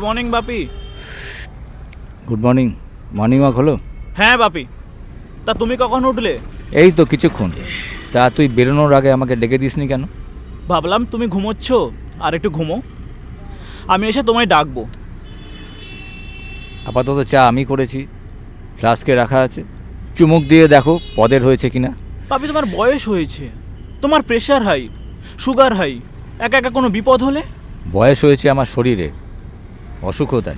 Good morning Bapi. Good morning morning walk হলো হ্যাঁ বাপি। তা তুমি কখন উঠলে? এই তো কিছুক্ষণ। তা তুই বেরোনোর আগে আমাকে ডেকে দিসনি কেন? ভাবলাম তুমি ঘুমোচ্ছ আর একটু ঘুমো। আমি এসে তোমায় ডাকবো। আপাতত চা আমি করেছি। ফ্লাস্কে রাখা আছে। চুমুক দিয়ে দেখো পদের হয়েছে কিনা। বাপি তোমার বয়স হয়েছে। তোমার প্রেশার হাই সুগার হাই একা একা কোনো বিপদ হলে? বয়স হয়েছে আমার শরীরে। অসুখও তাই।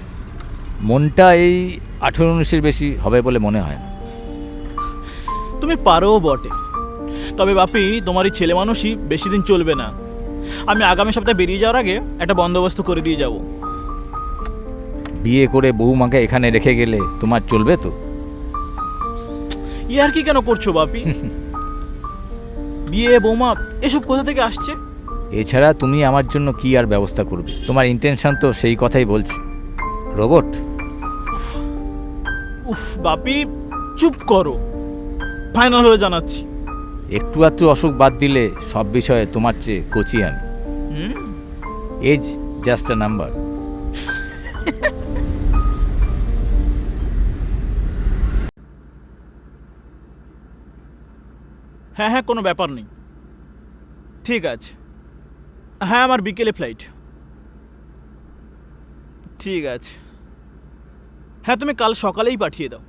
মনটা এই আঠেরো উনিশের বেশি হবে বলে মনে হয় না। তুমি পারো বটে। তবে বাপি তোমার এই ছেলে মানুষই বেশি দিন চলবে না। আমি আগামী সপ্তাহে বেরিয়ে যাওয়ার আগে একটা বন্দোবস্ত করে দিয়ে যাব। বিয়ে করে বউমাকে এখানে রেখে গেলে তোমার চলবে তো? ইয়ার কি কেন করছ বাপি? বিয়ে বৌমা এসব কোথা থেকে আসছে? এছাড়া তুমি আমার জন্য কি আর ব্যবস্থা করবে? তোমার ইন্টেনশন তো সেই কথাই বলছি। রোবট? উফ বাপি চুপ করো। ফাইনাল হলে জানাচ্ছি। একটু আধটু অসুখ বাদ দিলে সব বিষয়ে তোমার চেয়ে কচি আমি? এজ জাস্ট আ নাম্বার হ্যাঁ হ্যাঁ কোনো ব্যাপার নেই। ঠিক আছে। হ্যাঁ আমার বিকেলে ফ্লাইট ঠিক আছে। হ্যাঁ তুমি কাল সকালেই পাঠিয়ে দাও।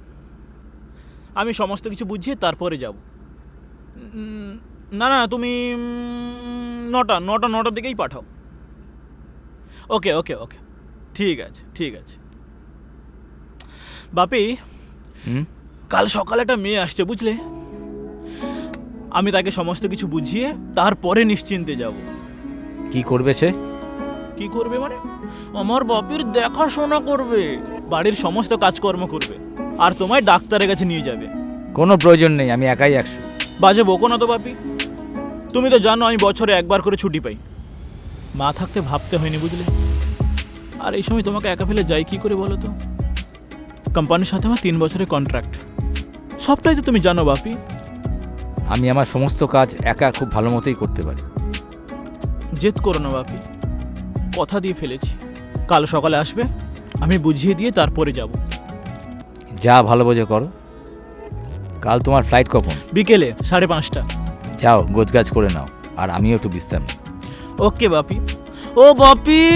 আমি সমস্ত কিছু বুঝিয়ে তারপরে যাব। না না তুমি নটা নটা নটার দিকেই পাঠাও। ওকে ওকে ওকে। ঠিক আছে ঠিক আছে। বাপি কাল সকালে একটা মেয়ে আসছে বুঝলে? আমি তাকে সমস্ত কিছু বুঝিয়ে তারপরে নিশ্চিন্তে যাব। কি করবে সে? কি করবে মানে? আমার বাপির দেখাশোনা করবে বাড়ির সমস্ত কাজকর্ম করবে আর তোমায় ডাক্তারের কাছে নিয়ে যাবে। কোনো প্রয়োজন নেই আমি একাই একশো। বাজে বকো না তো বাপি। তুমি তো জানো আমি বছরে একবার করে ছুটি পাই। মা থাকতে ভাবতে হয়নি বুঝলে? আর এই সময় তোমাকে একা ফেলে যাই কি করে বলো তো? কোম্পানির সাথে আমার তিন বছরের কন্ট্রাক্ট সবটাই তো তুমি জানো বাপি। আমি আমার সমস্ত কাজ একা খুব ভালো মতোই করতে পারি। জেদ করো না বাপি। কথা দিয়ে ফেলেছি। কাল সকালে আসবে আমি বুঝিয়ে দিয়ে তারপরে যাব। যা ভালো বোঝে করো। কাল তোমার ফ্লাইট কখন? বিকেলে সাড়ে পাঁচটা। যাও গোছগাছ করে নাও। আর আমিও একটু বিশ্রাম ওকে বাপি। ও বাপি!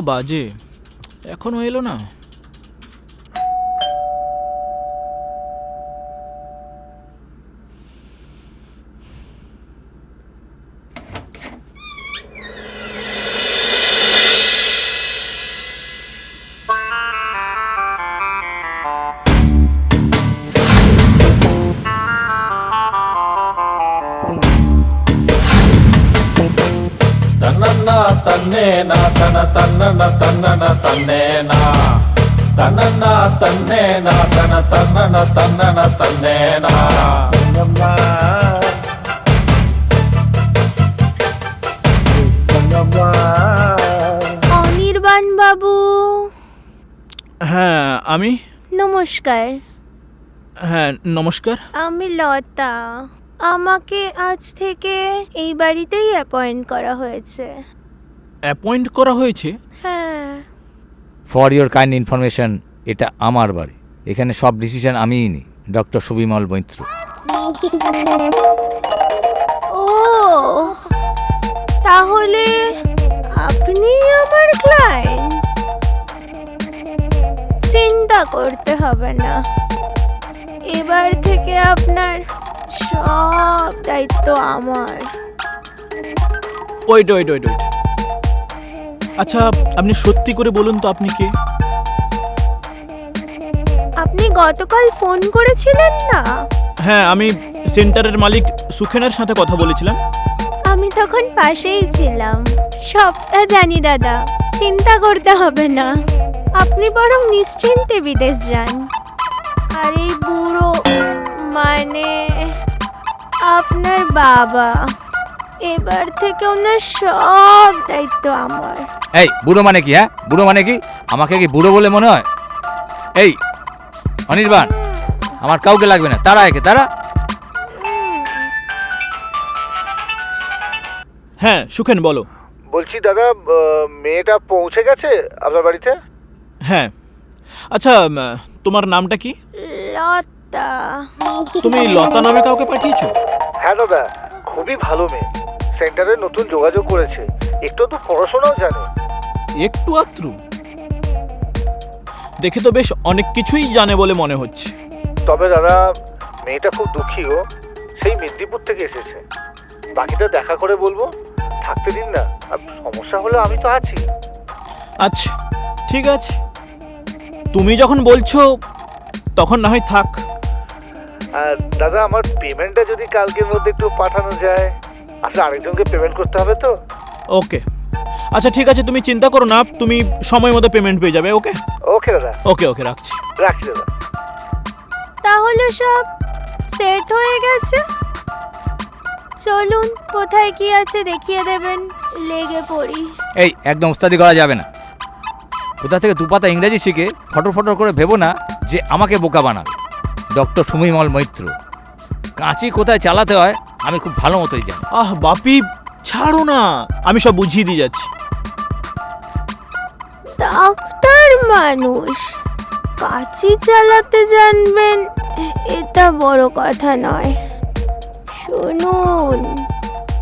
বাজে? এখনও এলো না? తన్నేనా తన తన్నన తన్నన తన్నేనా తనన్న తన్నేనా తన తన్నన తన్నన తన్నేనా অনির্বাণ বাবু হ্যাঁ আমি নমস্কার হ্যাঁ নমস্কার আমি লতা আমাকে আজ থেকে এই বাড়িতেই অ্যাপয়েন্ট করা হয়েছে। অ্যাপয়েন্ট করা হয়েছে। হ্যাঁ। ফর ইওর কাইন্ড ইনফরমেশন এটা আমার বাড়ি। এখানে সব ডিসিশন আমিই নিই ডক্টর সুবিমল মৈত্র। ও তাহলে আপনি আমার ক্লায়েন্ট চিন্তা করতে হবে না। এবার থেকে আপনার সব দায়িত্ব আমার। ওয়েট ওয়েট ওয়েট ওয়েট আচ্ছা আপনি সত্যি করে বলুন তো আপনি কে? আপনি গতকাল ফোন করেছিলেন না? হ্যাঁ আমি সেন্টারের মালিক সুখেনের সাথে কথা বলেছিলাম। আমি তখন পাশেই ছিলাম। সবটা জানি দাদা চিন্তা করতে হবে না। আপনি বরং নিশ্চিন্তে বিদেশ যান। আর এই বুড়ো মানে আপনার বাবা। এবার থেকে ওনার সব দায়িত্ব আমার। এই বুড়ো মানে কি হ্যাঁ? বুড়ো মানে কি? আমাকে কি বুড়ো বলে মনে হয়? এই অনির্বাণ আমার কাউকে লাগবে না। তারা একে তারা? হ্যাঁ সুখেন বলো। বলছি দাদা মেয়েটা পৌঁছে গেছে আপনার বাড়িতে? হ্যাঁ। আচ্ছা তোমার নামটা কি? লতা। তুমি লতা নামে কাউকে পাঠিয়েছো? হ্যাঁ দাদা খুবই ভালো মেয়ে। সেন্টারে নতুন যোগাযোগ করেছে। একটু তো পড়াশোনাও জানে। একটু আত্রু। দেখে তো বেশ অনেক কিছুই জানে বলে মনে হচ্ছে। তবে দাদা মেয়েটা খুব দুঃখী ও সেই মেদিনীপুর থেকে এসেছে। বাকিটা দেখা করে বলব। থাকতে দিন না। আর সমস্যা হলে আমি তো আছি। আচ্ছা ঠিক আছে। তুমি যখন বলছো তখন না হয় থাক। আর দাদা আমার পেমেন্টটা যদি কালকের মধ্যে একটু পাঠানো যায়। আসলে আরেকজনকে পেমেন্ট করতে হবে তো? ওকে আচ্ছা ঠিক আছে তুমি চিন্তা করো না তুমি সময় মতো পেমেন্ট পেয়ে যাবে ওকে ওকে দাদা। ওকে ওকে রাখছি। রাখছি দাদা। তাহলে সব সেট হয়ে গেছে। চলুন কোথায় কি আছে দেখিয়ে দেবেন লেগে পড়ি। এই একদম উস্তাদি করা যাবে না। কোথা থেকে দুপাতা ইংরেজি শিখে ফটর ফটর করে ভেবো না যে আমাকে বোকা বানাবে? ডক্টর সুমিমল মৈত্র। কাঁচি কোথায় চালাতে হয় আমি খুব ভালো মতোই জানি। আহ বাপি ছাড়ো না। আমি সব বুঝিয়ে দিয়ে যাচ্ছি। ডাক্তার মানুষ কাচি চালাতে জানবেন এটা বড় কথা নয়। শুনুন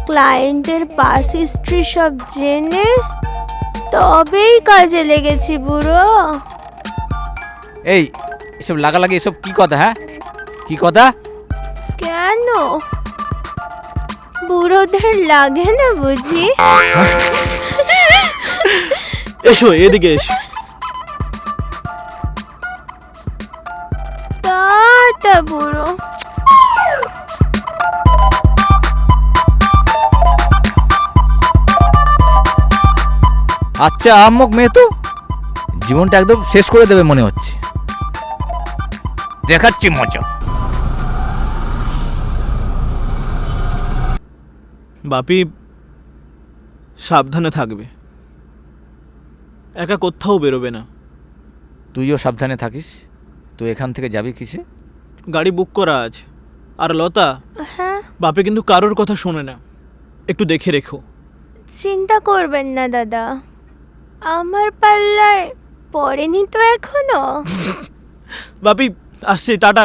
ক্লায়েন্টের পাস হিস্ট্রি সব জেনে তবেই কাজে লেগেছি বুড়ো। এই এসব লাগালাগি এসব কি কথা হ্যাঁ? কি কথা? কেন? বুড়োদের লাগে না বুঝি? এসো এদিকে এসো। টাটা বুড়ো। আচ্ছা আম্মক মেয়ে তো। জীবনটা একদম শেষ করে দেবে মনে হচ্ছে। দেখাচ্ছি মজা। বাপি সাবধানে থাকবে। একা কোথাও বেরোবে না। তুইও সাবধানে থাকিস। তুই এখান থেকে যাবি কিসে? গাড়ি বুক করা আছে। আর লতা হ্যাঁ? বাপে কিন্তু কারোর কথা শোনে না। একটু দেখে রেখো। চিন্তা করবেন না দাদা। আমার পাল্লায় পড়েনি তো এখনও? বাপি আসছি টাটা।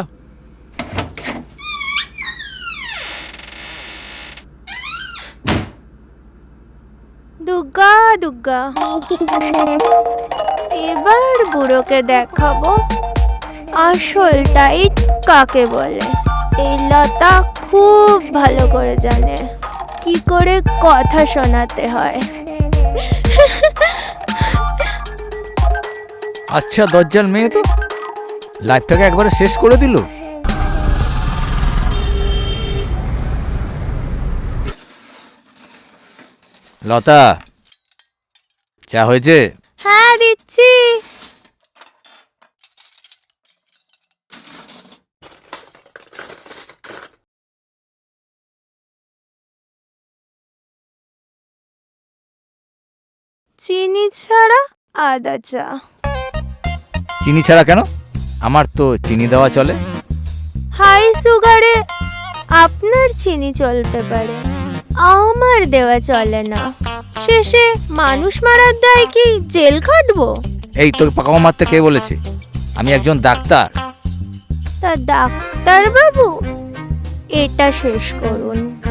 দুর্গা দুর্গা এবার বুড়োকে দেখাবো। আসল টাইট কাকে বলে? এই লতা খুব ভালো করে জানে। কি করে কথা শোনাতে হয়। আচ্ছা দজ্জাল মেয়ে তো। লাইফটাকে একবারে শেষ করে দিল। লতা চা হয়েছে? হ্যাঁ দিচ্ছি। চিনি ছাড়া আদা চা। চিনি ছাড়া কেন? আমার তো চিনি দেওয়া চলে। হাই সুগারে আপনার চিনি চলতে পারে। আমার দেওয়া চলে না। শেষে মানুষ মারার দায় কি জেল খাটবো? এই তোকে পাকামা মারতে কে বলেছে? আমি একজন ডাক্তার। তা ডাক্তার বাবু এটা শেষ করুন।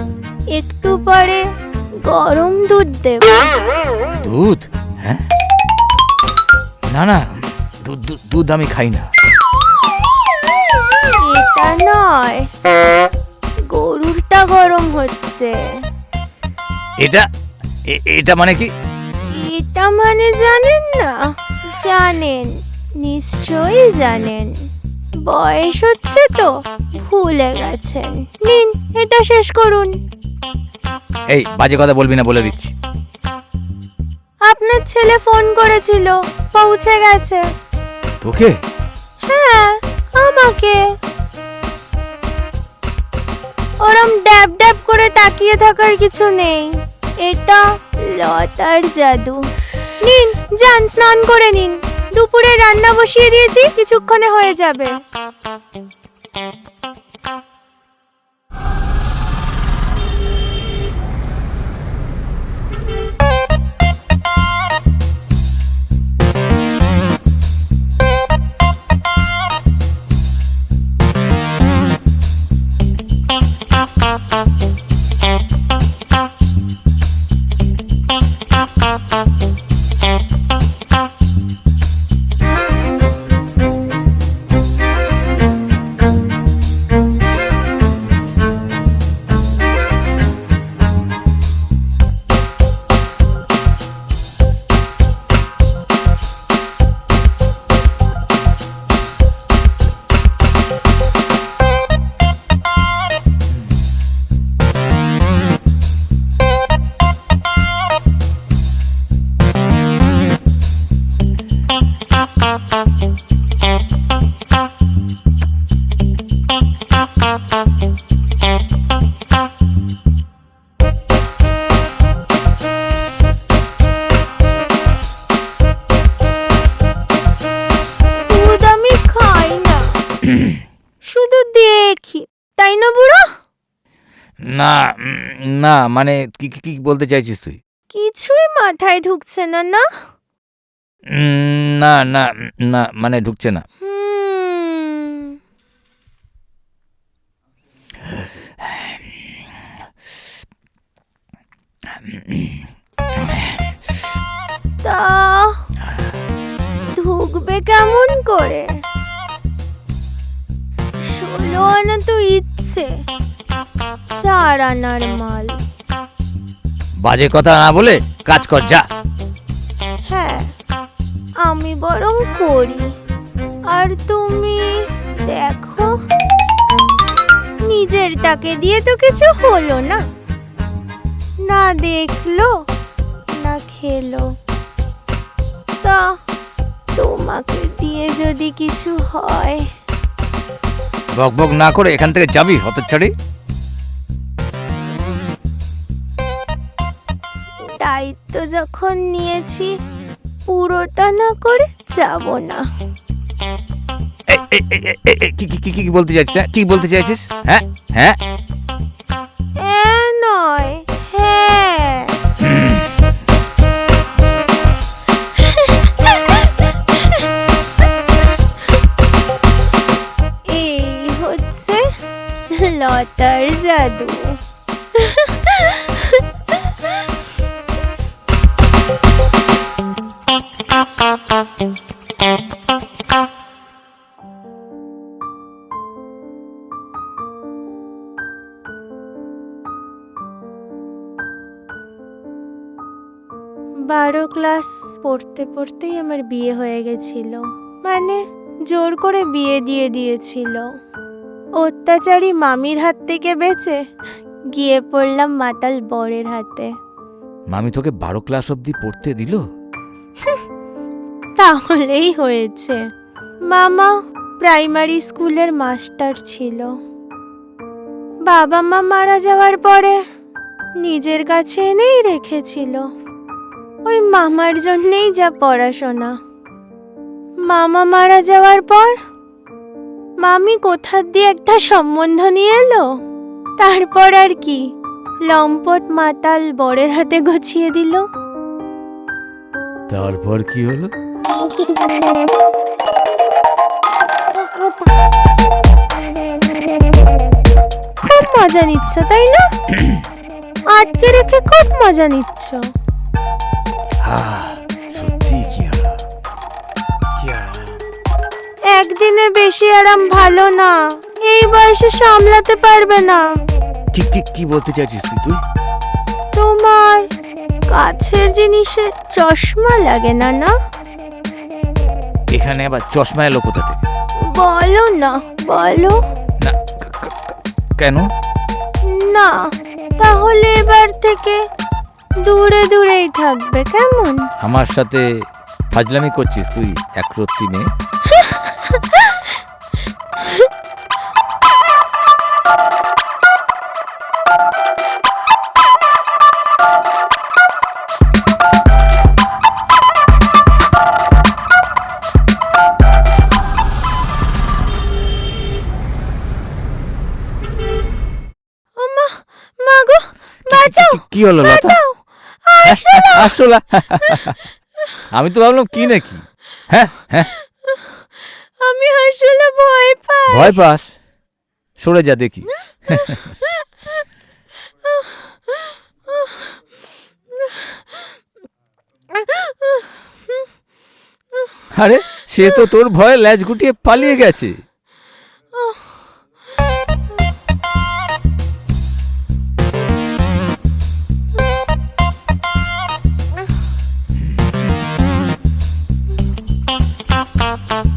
একটু পরে গরম দুধ দেব। দুধ? হ্যাঁ? না না দুধ দুধ- দুধ আমি খাই না। এটা নয় গরুরটা গরম হচ্ছে। এটা এটা মানে কি? এটা মানে জানেন না? জানেন নিশ্চয়ই জানেন। বয়স হচ্ছে তো ভুলে গেছেন। নিন এটা শেষ করুন। এই বাজে কথা বলবি না বলে দিচ্ছি। আপনার ছেলে ফোন করেছিল পৌঁছে গেছে। তোকে? হ্যাঁ আমাকে। ওরম ড্যাব ড্যাব করে তাকিয়ে থাকার কিছু নেই। এটা লতার জাদু। নিন, যান, স্নান করে নিন। দুপুরে রান্না বসিয়ে দিয়েছি, কিছুক্ষণে হয়ে যাবে। দুধ দেখি। তাই না বুড়ো? না না মানে কি কি- বলতে চাইছিস তুই? কিছুই মাথায় ঢুকছে না না? না না না মানে ঢুকছে না। তা ঢুকবে কেমন করে? ষোলো আনা তো ইচ্ছে। চার আনার মাল। বাজে কথা না বলে কাজ কর যা। হ্যাঁ আমি বরং করি। আর তুমি দেখো নিজের তাকে দিয়ে তো কিছু হলো না। না দেখল না খেলো। তা তোমাকে দিয়ে যদি কিছু হয়? বক বক না করে এখান থেকে যাবি হতচ্ছাড়ি? দায়িত্ব যখন নিয়েছি পুরোটা না করে যাব না। কি কি কি কি বলতে চাইছিস? হ্যাঁ? কি বলতে চাইছিস? হ্যাঁ হ্যাঁ? লতার জাদু। বারো ক্লাস পড়তে পড়তেই আমার বিয়ে হয়ে গেছিল। মানে জোর করে বিয়ে দিয়ে দিয়েছিল। অত্যাচারী মামির হাত থেকে বেঁচে গিয়ে পড়লাম মাতাল বরের হাতে। মামি তোকে বারো ক্লাস অবধি পড়তে দিল? তাহলেই হয়েছে। মামা প্রাইমারি স্কুলের মাস্টার ছিল। বাবা মা মারা যাওয়ার পরে নিজের কাছে এনেই রেখেছিল। ওই মামার জন্যেই যা পড়াশোনা। মামা মারা যাওয়ার পর মামি কোথার দিয়ে একটা সম্বন্ধ নিয়ে এলো? তারপর আর কি? লম্পট মাতাল বরের হাতে গছিয়ে দিল। তারপর কি হলো? খুব মজা নিচ্ছ তাই না? আটকে রেখে খুব মজা নিচ্ছ। আহ, একদিনে বেশি আরাম ভালো না। এই বয়সে সামলাতে পারবে না। কি কি কি বলতে চাইছিস তুই? তুই তোমার কাছের জিনিসে চশমা লাগে না না? এখানে আবার চশমা এলো কোথা থেকে? বলো না বলো। না ক- ক- ক- কেন? না তাহলে এবার থেকে দূরে দূরেই থাকবে কেমন? আমার সাথে ফাজলামি করছিস তুই একরত্তি মেয়ে? কি হলো লতা? আমি তো ভাবলাম কি নাকি? হ্যাঁ হ্যাঁ। আমি আসলে ভয় পাই। ভয় পাস? সরে যা দেখি। আরে সে তো তোর ভয়ে ল্যাজ গুটিয়ে পালিয়ে গেছে। এ- এ-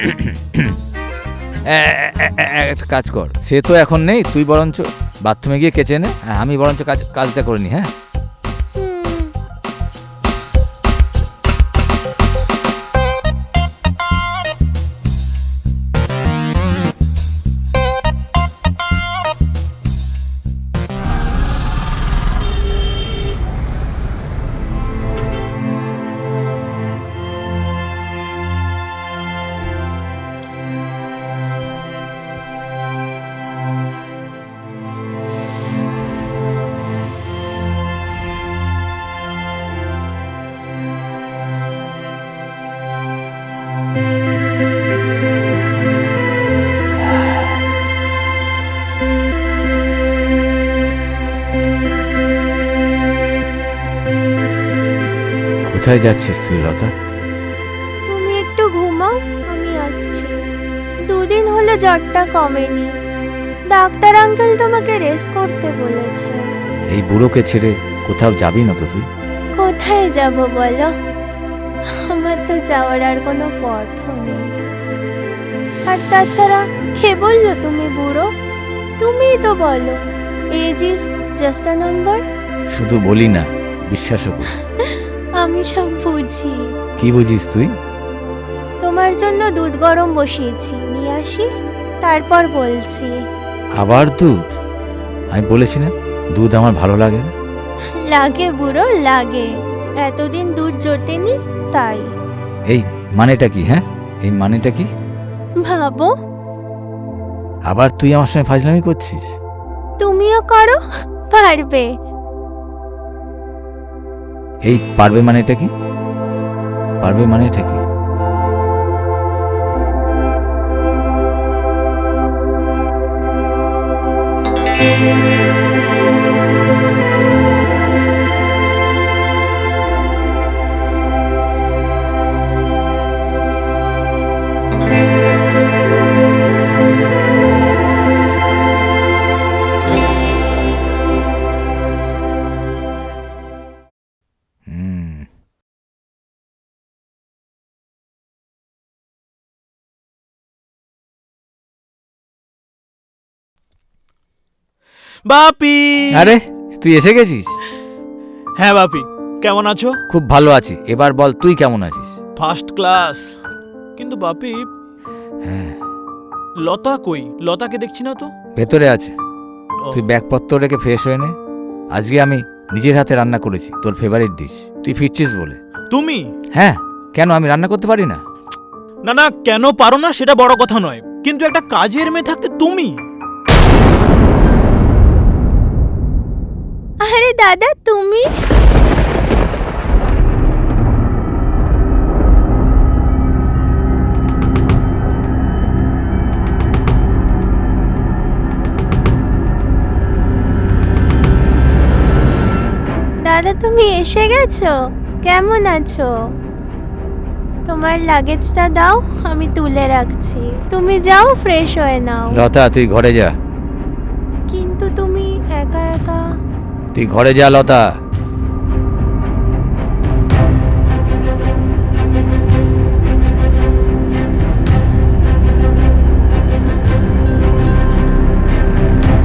একটা কাজ কর। সে তো এখন নেই, তুই বরঞ্চ বাথরুমে গিয়ে কেচে নে। আর আমি বরঞ্চ কাজ, কাজটা করে নি হ্যাঁ? কোথায় যাচ্ছিস তুই লতা? তুমি একটু ঘুমাও আমি আসছি। দুদিন হলো জ্বরটা কমেনি। ডাক্তার আঙ্কেল তোমাকে রেস্ট করতে বলেছে। এই বুড়োকে ছেড়ে কোথাও যাবি না তো তুই? কোথায় যাব বলো? আমার তো যাওয়ার আর কোনো পথও নেই। আর তাছাড়া কে বলল তুমি বুড়ো? তুমিই তো বলো। Age is just a number শুধু বলি না বিশ্বাসও করি। আমি সব বুঝি। কি বুঝিস তুই? তোমার জন্য দুধ গরম বসিয়েছি নিয়ে আসি তারপর বলছি। আবার দুধ? আমি বলেছি না দুধ আমার ভালো লাগে না। লাগে বুড়ো লাগে। এতদিন দুধ জোটেনি তাই। এই মানেটা কি হ্যাঁ? এই মানেটা কি? ভাবো। আবার তুই আমার সঙ্গে ফাজলামি করছিস? তুমিও করো পারবে। এই পারবে মানে এটা কি? পারবে মানে এটা কি? হুম বাপি। আরে তুই এসে গেছিস? হ্যাঁ বাপি কেমন আছো? খুব ভালো আছি। এবার বল তুই কেমন আছিস? ফার্স্ট ক্লাস কিন্তু বাপি হ্যাঁ। লতা কই? লতাকে দেখছি না তো? ভেতরে আছে। তুই ব্যাগপত্র রেখে ফ্রেশ হয়ে নে। আজকে আমি নিজের হাতে রান্না করেছি তোর ফেভারিট ডিশ তুই ফিরছিস বলে। তুমি? হ্যাঁ। কেন আমি রান্না করতে পারি না? না না কেন পারো না সেটা বড় কথা নয়। কিন্তু একটা কাজের মেয়ে থাকতে তুমি? আরে দাদা তুমি? দাদা তুমি এসে গেছো? কেমন আছো? তোমার লাগেজটা দাও আমি তুলে রাখছি। তুমি যাও ফ্রেশ হয়ে নাও। লতা তুই ঘরে যা। কিন্তু তুমি একা একা তুই ঘরে যা, লতা।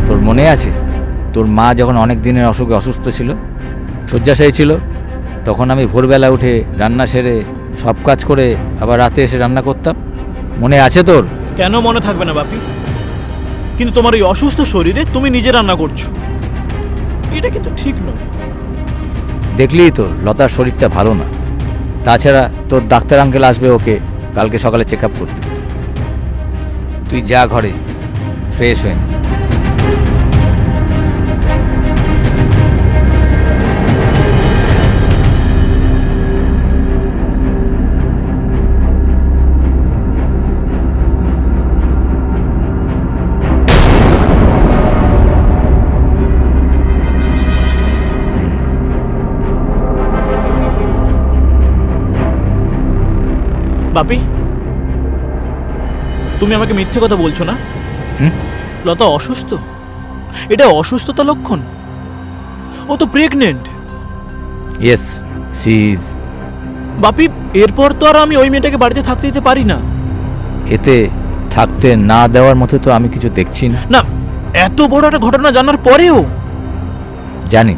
তোর মনে আছে? তোর মা যখন অনেক দিনের অসুখে অসুস্থ ছিল, শয্যাশায়ী ছিল, তখন আমি ভোরবেলা উঠে রান্না সেরে সব কাজ করে আবার রাতে এসে রান্না করতাম। মনে আছে তোর? কেন মনে থাকবে না বাপি? কিন্তু তোমার এই অসুস্থ শরীরে তুমি নিজে রান্না করছ। এটা কিন্তু ঠিক নয়। দেখলেই তো, লতার শরীরটা ভালো না। তাছাড়া তোর ডাক্তার আঙ্কেল আসবে ওকে কালকে সকালে চেক আপ করতে। তুই যা ঘরে ফ্রেশ হয়ে। বাপি তুমি আমাকে মিথ্যে কথা বলছো না? হুম? লতা অসুস্থ? এটা অসুস্থতা লক্ষণ? ও তো প্রেগনেন্ট ইয়েস বাপি এরপর তো আর আমি ওই মেয়েটাকে বাড়িতে থাকতে দিতে পারি না। এতে থাকতে না দেওয়ার মতো তো আমি কিছু দেখছি না। না এত বড় একটা ঘটনা জানার পরেও? জানি।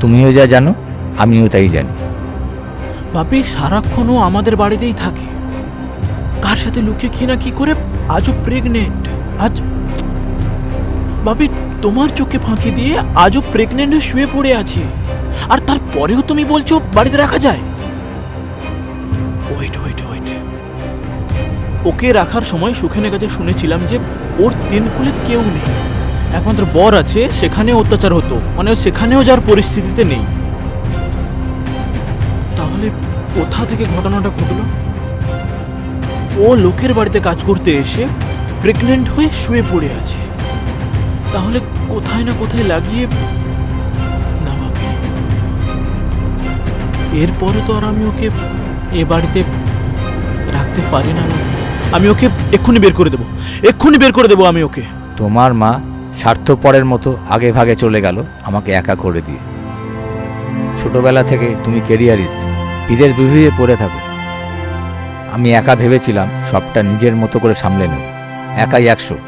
তুমিও যা জানো আমিও তাই জানি। বাপি সারাক্ষণ ও আমাদের বাড়িতেই থাকে। কার সাথে লুকিয়ে কি না কি করে আজও প্রেগনেন্ট আজ বাপি, তোমার চোখে ফাঁকি দিয়ে আজও প্রেগনেন্ট শুয়ে পড়ে আছে। আর তারপরেও তুমি বলছো বাড়িতে রাখা যায়? ওয়েট ওয়েট ওয়েট ওকে রাখার সময় সুখেনের কাছে শুনেছিলাম যে ওর তিন কুলে কেউ নেই। একমাত্র বর আছে সেখানে অত্যাচার হতো। মানে সেখানেও যার পরিস্থিতিতে নেই। কোথা থেকে ঘটনাটা ঘটলো? ও লোকের বাড়িতে কাজ করতে এসে প্রেগনেন্ট হয়ে শুয়ে পড়ে আছে। তাহলে কোথায় না কোথায় লাগিয়ে এরপরে তো আর আমি ওকে এ বাড়িতে রাখতে পারি না আমি ওকে এক্ষুনি বের করে দেবো। এক্ষুনি বের করে দেবো আমি ওকে। তোমার মা স্বার্থপরের মতো আগে ভাগে চলে গেল আমাকে একা করে দিয়ে। ছোটবেলা থেকে তুমি কেরিয়ারিস্ট ঈদের বিভুয়ে পড়ে থাকো। আমি একা ভেবেছিলাম সবটা নিজের মতো করে সামলে নেব। একাই একশো।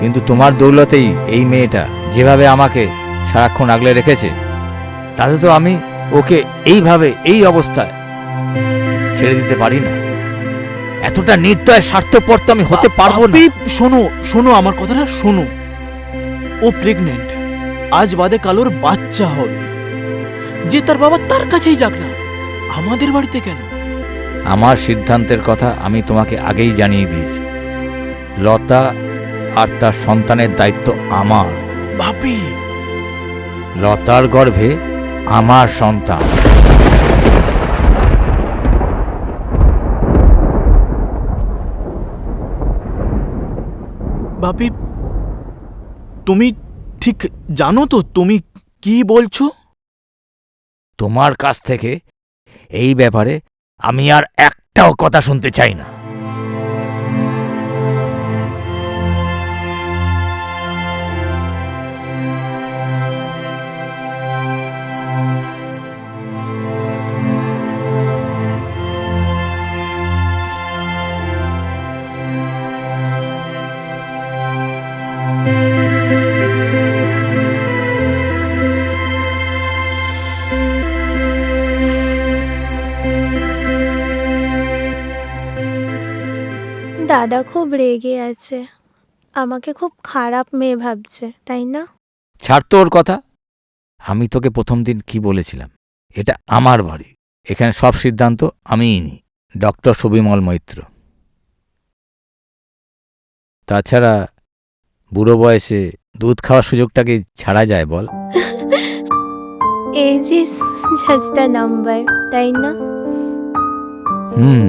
কিন্তু তোমার দৌলতেই এই মেয়েটা যেভাবে আমাকে সারাক্ষণ আগলে রেখেছে তাতে তো আমি ওকে এইভাবে এই অবস্থায় ছেড়ে দিতে পারি না। এতটা নির্দয় স্বার্থপর তো আমি হতে পারব না। শোনো শোনো আমার কথাটা শোনো। ও প্রেগনেন্ট আজ বাদে কালোর বাচ্চা হবে। যে তার বাবা তার কাছেই যাক না। আমাদের বাড়িতে কেন? আমার সিদ্ধান্তের কথা আমি তোমাকে আগেই জানিয়ে দিয়েছি। লতা আর তার সন্তানের দায়িত্ব আমার। ভাবি লতার গর্ভে আমার সন্তান। ভাবি তুমি ঠিক জানো তো তুমি কি বলছো? তোমার কাছ থেকে এই ব্যাপারে আমি আর একটাও কথা শুনতে চাই না। দাদা খুব রেগে আছে। আমাকে খুব খারাপ মেয়ে ভাবছে তাই না? ছাড় তো ওর কথা। আমি তোকে প্রথম দিন কি বলেছিলাম? এটা আমার বাড়ি। এখানে সব সিদ্ধান্ত আমিই নিই। ডক্টর সুবিমল মৈত্র। তাছাড়া বুড়ো বয়সে দুধ খাওয়ার সুযোগটা কি ছাড়া যায় বল। এজ ইজ জাস্ট নাম্বার তাই না? হুম।